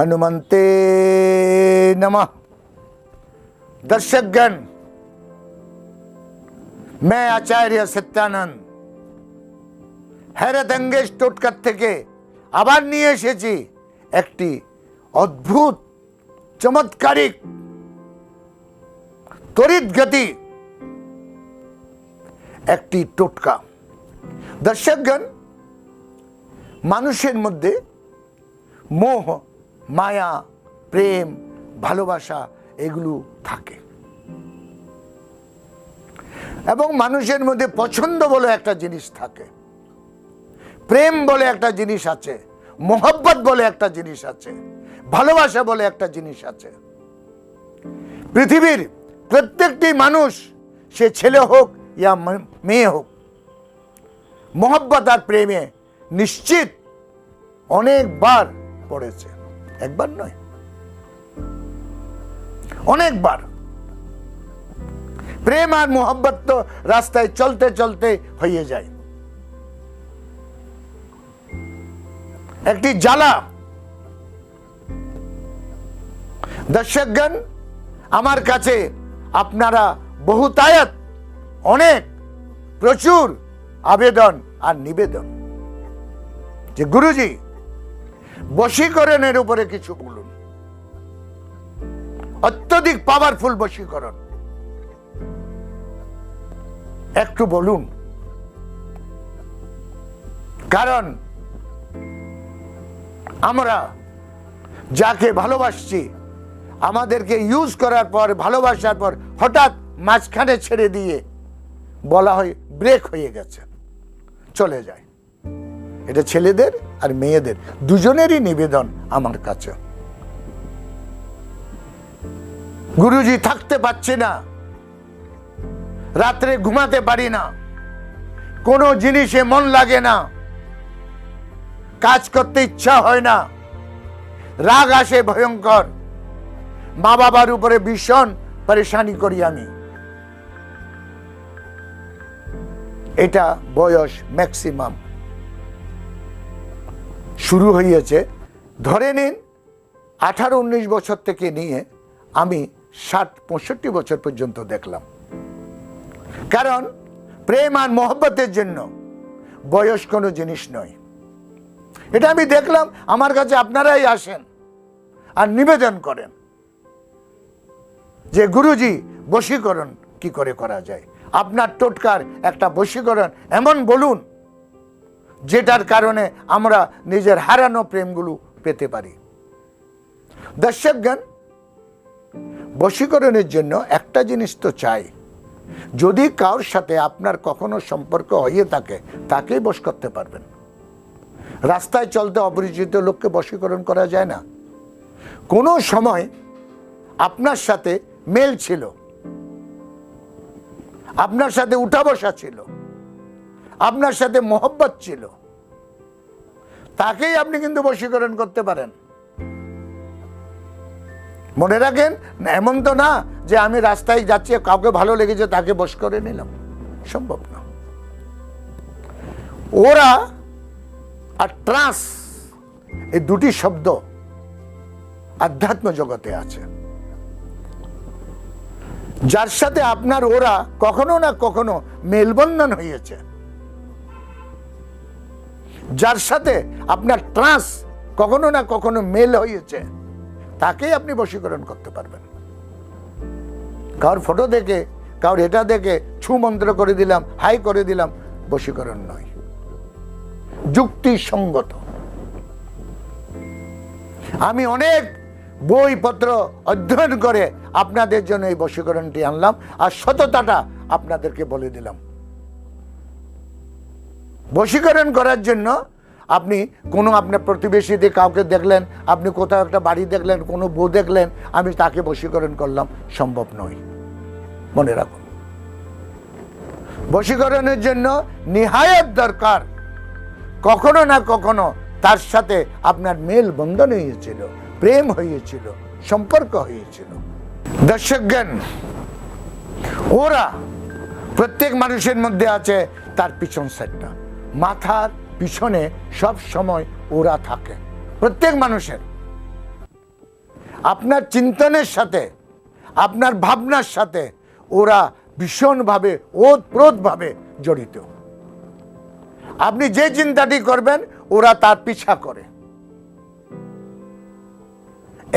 हनुमंते नमः दर्शकगण मैं আচার্য সত্যানন্দ হ্যারাদাঙ্গেশ টোটকার থেকে আবার নিয়ে এসেছি একটি অদ্ভুত চমৎকারিক তড়িৎ গতি একটি টোটকা দর্শকগণ মানুষের মধ্যে মোহ মায়া, প্রেম, ভালোবাসা এগুলো থাকে। এবং মানুষের মধ্যে পছন্দ বলে একটা জিনিস থাকে। প্রেম বলে একটা জিনিস আছে, মোহব্বত বলে একটা জিনিস আছে, ভালোবাসা বলে একটা জিনিস আছে। পৃথিবীর প্রত্যেকটি মানুষ, সে ছেলে হোক ইয়া মেয়ে হোক, মোহব্বত আর প্রেমে নিশ্চিত অনেকবার পড়েছে। একবার নয়। অনেকবার। প্রেম আর মোহব্বত তো রাস্তায় চলতে চলতে হয়ে যায়। একটি জ্বালা। দর্শকগণ, আমার কাছে আপনারা বহুতায়াত অনেক প্রচুর আবেদন আর নিবেদন। যে গুরুজি বশীকরণের উপরে কিছু বলুন। অত্যধিক পাওয়ারফুল বশীকরণ। একটু বলুন। কারণ আমরা যাকে ভালোবাসছি, আমাদেরকে ইউজ করার পর, ভালোবাসার পর হঠাৎ মাঝখানে ছেড়ে দিয়ে বলা হয় ব্রেক হয়ে গেছে। চলে যায়। এটা ছেলেদের আর মেয়েদের। দুজনেরই নিবেদন আমার কাছে। গুরুজি থাকতে পারছি না। রাত্রে ঘুমাতে পারি না। কোনো জিনিসে মন লাগে না। কাজ করতে ইচ্ছা হয় না। রাগ আসে ভয়ঙ্কর। মা বাবার উপরে ভীষণ পরেশানি করি আমি। এটা বয়স ম্যাক্সিমাম শুরু হয়েছে ধরে নিন, আঠারো উনিশ বছর থেকে নিয়ে আমি ষাট পঁয়ষট্টি বছর পর্যন্ত দেখলাম। কারণ প্রেম আর মোহব্বতের জন্য বয়স কোনো জিনিস নয়। এটা আমি দেখলাম, আমার কাছে আপনারাই আসেন আর নিবেদন করেন যে গুরুজি, বশীকরণ কি করে করা যায়? আপনার টোটকার একটা বশীকরণ, এমন বলুন যেটার কারণে আমরা নিজের হারানো প্রেমগুলো পেতে পারি। দর্শকগণ বশীকরণের জন্য একটা জিনিস তো চাই। যদি কারোর সাথে আপনার কখনো সম্পর্ক হয়ে থাকে, তাকেই বশ করতে পারবেন। রাস্তায় চলতে অপরিচিত লোককে বশীকরণ করা যায় না। কোনো সময় আপনার সাথে মেল ছিল। আপনার সাথে উঠা বসা ছিল। আপনার সাথে মোহব্বত ছিল। তাকেই আপনি কিন্তু বশীকরণ করতে পারেন। মনে রাখেন, এমন তো না যে আমি রাস্তায় যাচ্ছি, কাউকে ভালো লেগেছে তাকে বশ করে নিলাম। সম্ভব না। ওরা আর ট্রান্স এই দুটি শব্দ আধ্যাত্ম জগতে আছে। যার সাথে আপনার ওরা কখনো না কখনো মেলবন্ধন হয়েছে। যার সাথে আপনার ট্রান্স কখনো না কখনো মেল হয়েছে, তাকেই আপনি বশীকরণ করতে পারবেন। কারোর ফটো দেখে কারোর এটা দেখে ছু মন্ত্র করে দিলাম, হাই করে দিলাম, বশীকরণ নয়। যুক্তিসঙ্গত। আমি অনেক বইপত্র অধ্যয়ন করে আপনাদের জন্য এই বশীকরণটি আনলাম, আর সততাটা আপনাদেরকে বলে দিলাম। বশীকরণ করার জন্য আপনি কোনো আপনার প্রতিবেশীতে কাউকে দেখলেন, আপনি কোথাও একটা বাড়ি দেখলেন, কোনো বউ দেখলেন, আমি তাকে বশীকরণ করলাম, সম্ভব নয়। মনে রাখুন। বশীকরণের জন্য নিহায়ত দরকার। কখনো না কখনো তার সাথে আপনার মেল বন্ধন হয়েছিল, প্রেম হয়েছিল, সম্পর্ক হয়েছিল। দর্শকগণ ওরা প্রত্যেক মানুষের মধ্যে আছে তার পিছন সাইডটা। মাথার পিছনে সব সময় ওরা থাকে। প্রত্যেক মানুষের। আপনার চিন্তনের সাথে, আপনার ভাবনার সাথে ওরা ভীষণভাবে, ওতপ্রোতভাবে জড়িত। আপনি যে চিন্তাটি করবেন, ওরা তার পিছা করে।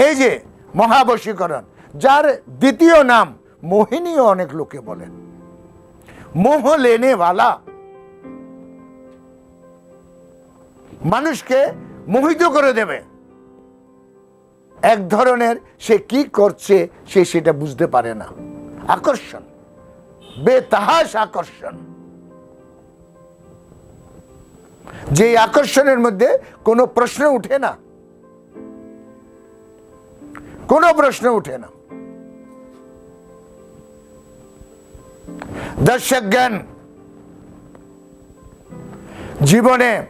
এই যে মহাবশীকরণ, যার দ্বিতীয় নাম মোহিনীও অনেক লোকে বলেন। মোহ লেনেওয়ালা মানুষকে মোহিত করে দেবে। এক ধরনের সে কি করছে, সে সেটা বুঝতে পারে না। আকর্ষণ। বেতাহাস আকর্ষণ। যে আকর্ষণের মধ্যে কোনো প্রশ্ন উঠে না। কোনো প্রশ্ন উঠে না। দর্শক জ্ঞান জীবনে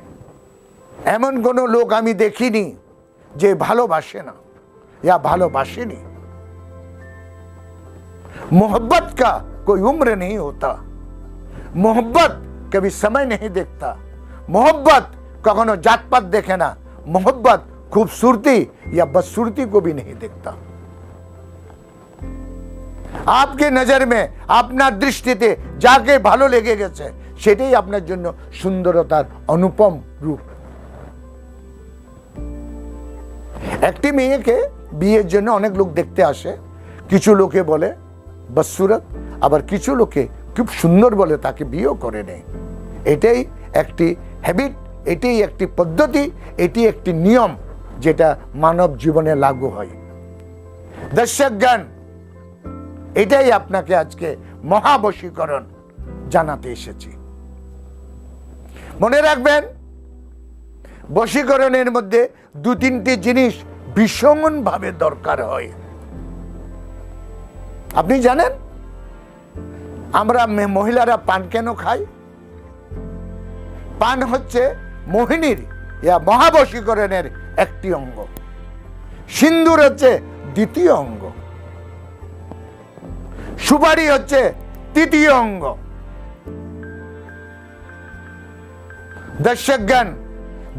এমন কোনো লোক আমি দেখিনি যে ভালোবাসে না या ভালোবাসেনি मोहब्बत का कोई उम्र नहीं होता मोहब्बत कभी समय नहीं देखता मोहब्बत कखनो जातपात देखे ना मोहब्बत खूबसूरती या बदसूरती को भी नहीं देखता आपके नजर में আপনার দৃষ্টিতে যাকে ভালো লেগে গেছে সেটাই আপনার জন্য সুন্দরতার অনুপম রূপ একটি মেয়েকে বিয়ের জন্য অনেক লোক দেখতে আসে। কিছু লোকে বলে বসুরত আবার কিছু লোকে খুব সুন্দর বলে তাকে বিয়েও করে নেয়। এটাই একটি হ্যাবিট এটাই একটি পদ্ধতি, এটি একটি নিয়ম যেটা মানব জীবনে লাগু হয়। দর্শক জ্ঞান এটাই আপনাকে আজকে মহাবশীকরণ জানাতে এসেছি। মনে রাখবেন, বশীকরণের মধ্যে দু তিনটি জিনিস ভীষণভাবে দরকার হয়। আপনি জানেন? আমরা মহিলারা পান কেন খাই? পান হচ্ছে মোহিনীর, ইয়া মহাবশীকরণের একটি অঙ্গ। সিন্দুর হচ্ছে দ্বিতীয় অঙ্গ। সুপারি হচ্ছে তৃতীয় অঙ্গ। দর্শক জ্ঞান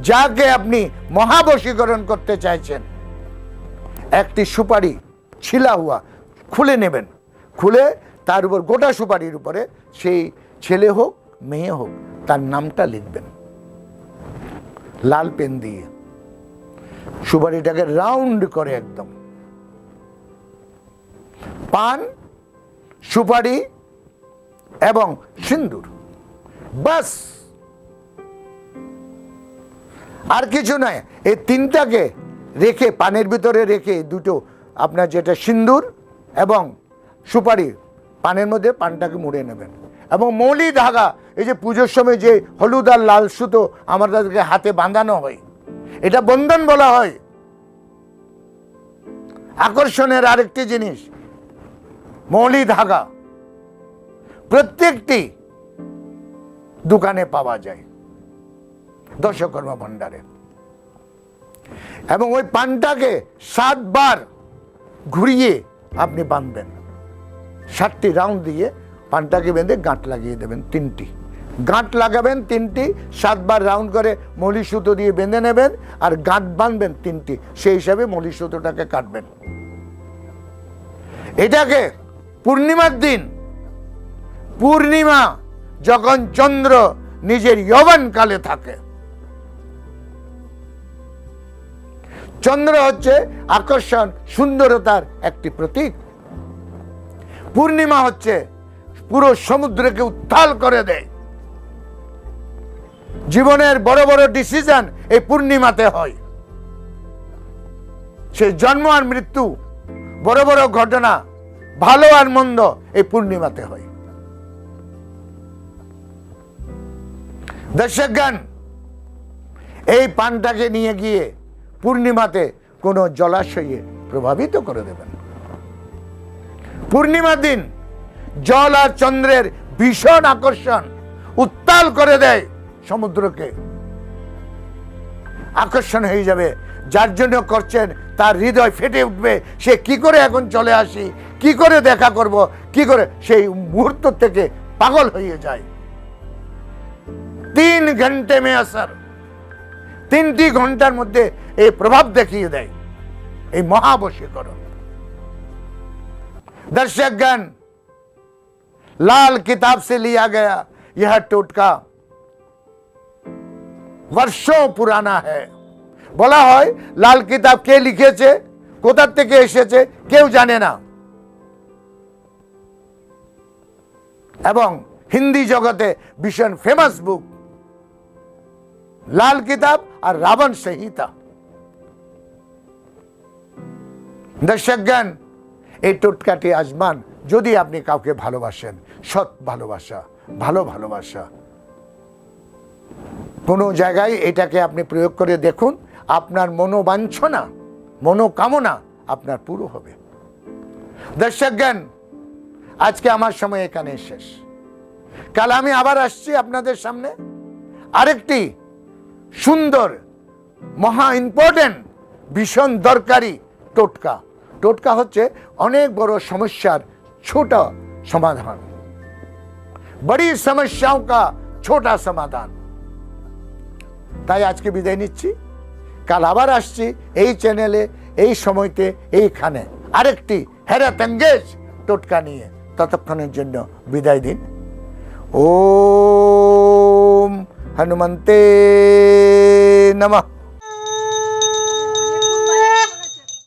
যাকে আপনি মহাবশীকরণ করতে চাইছেন একটি সুপারি ছিলা হুয়া, খুলে নেবেন। খুলে তার উপর গোটা সুপারির উপরে সেই ছেলে হোক, মেয়ে হোক, তার নামটা লিখবেন। লাল পেন দিয়ে। সুপারিটাকে রাউন্ড করে একদম। পান, সুপারি এবং সিন্দুর। বাস। আর কিছু নয়, এই তিনটাকে রেখে, পানের ভিতরে রেখে দুটো আপনার যেটা সিন্দুর এবং সুপারি, পানের মধ্যে পানটাকে মুড়ে নেবেন। এবং মৌলি ধাগা, এই যে পুজোর সময় যে হলুদ আর লাল সুতো আমাদেরকে হাতে বাঁধানো হয়, এটা বন্ধন বলা হয়। আকর্ষণের আরেকটি জিনিস, মৌলি ধাগা। প্রত্যেকটি দোকানে পাওয়া যায়। দশকর্ম ভাণ্ডারে। এবং ওই পানটাকে সাতবার ঘুরিয়ে আপনি বাঁধবেন সাতটি রাউন্ড দিয়ে পানটাকে বেঁধে গাঁট লাগিয়ে দেবেন তিনটি। গাঁট লাগাবেন তিনটি, সাতবার রাউন্ড করে মলি সুতো দিয়ে বেঁধে নেবেন আর গাঁট বাঁধবেন তিনটি। সেই হিসাবে মলি সুতোটাকে কাটবেন। এটাকে পূর্ণিমার দিন, পূর্ণিমা যখন চন্দ্র নিজের যৌবন কালে থাকে চন্দ্র হচ্ছে আকর্ষণ, সুন্দরতার একটি প্রতীক। পূর্ণিমা হচ্ছে পুরো সমুদ্রকে উত্তাল করে দেয়। জীবনের বড় বড় ডিসিশন এই পূর্ণিমাতে হয়। সে জন্ম আর মৃত্যু, বড় বড় ঘটনা, ভালো আর মন্দ এই পূর্ণিমাতে হয়। দর্শক জ্ঞান এই পানটাকে নিয়ে গিয়ে পূর্ণিমাতে কোনো জলাশয়ে প্রভাবিত করে দেবেন। পূর্ণিমার দিন জল আর চন্দ্রের ভীষণ আকর্ষণ, উত্তাল করে দেয় সমুদ্রকে। আকর্ষণ হয়ে যাবে, যার জন্য করছেন, তার হৃদয় ফেটে উঠবে, সে কি করে এখন চলে আসি, কি করে দেখা করব, কি করে সেই মুহূর্ত থেকে পাগল হয়ে যায়। তিন ঘন্টে মে আসর তিনটি ঘণ্টার মধ্যে এই প্রভাব দেখিয়ে দেয় এই মহাবশীকরণ दर्शकगण लाल किताब से लिया गया यह टोटका वर्षों पुराना है বলা হয় লাল কিতাব কে লিখেছে কোথার থেকে এসেছে কেউ জানে না এবং হিন্দি জগতে ভীষণ ফেমাস বুক লাল কিতাব আর রাবণ সংহিতা দর্শকগণ এই টোটকাটি আজমান, যদি আপনি কাউকে ভালোবাসেন, সৎ ভালোবাসা, ভালো ভালোবাসা। কোনো জায়গায় এটাকে আপনি প্রয়োগ করে দেখুন, আপনার মনোবাঞ্ছনা, মনোকামনা আপনার পুরো হবে। দর্শকগণ আজকে আমার সময় এখানে শেষ। কাল আমি আবার আসছি আপনাদের সামনে। আরেকটি সুন্দর, মহা ইম্পর্টেন্ট ভীষণ দরকারি টোটকা। টোটকা হচ্ছে অনেক বড় সমস্যার ছোট সমাধান। বড়ি সমস্যাও কা ছোটা সমাধান। তাই আজকে বিদায় নিচ্ছি। কাল আবার আসছি এই চ্যানেলে, এই সময়তে, এইখানে। আরেকটি হেরাত এঙ্গেজ টোটকা নিয়ে। ততক্ষণের জন্য বিদায় দিন। ওম হনুমন্তে নমঃ।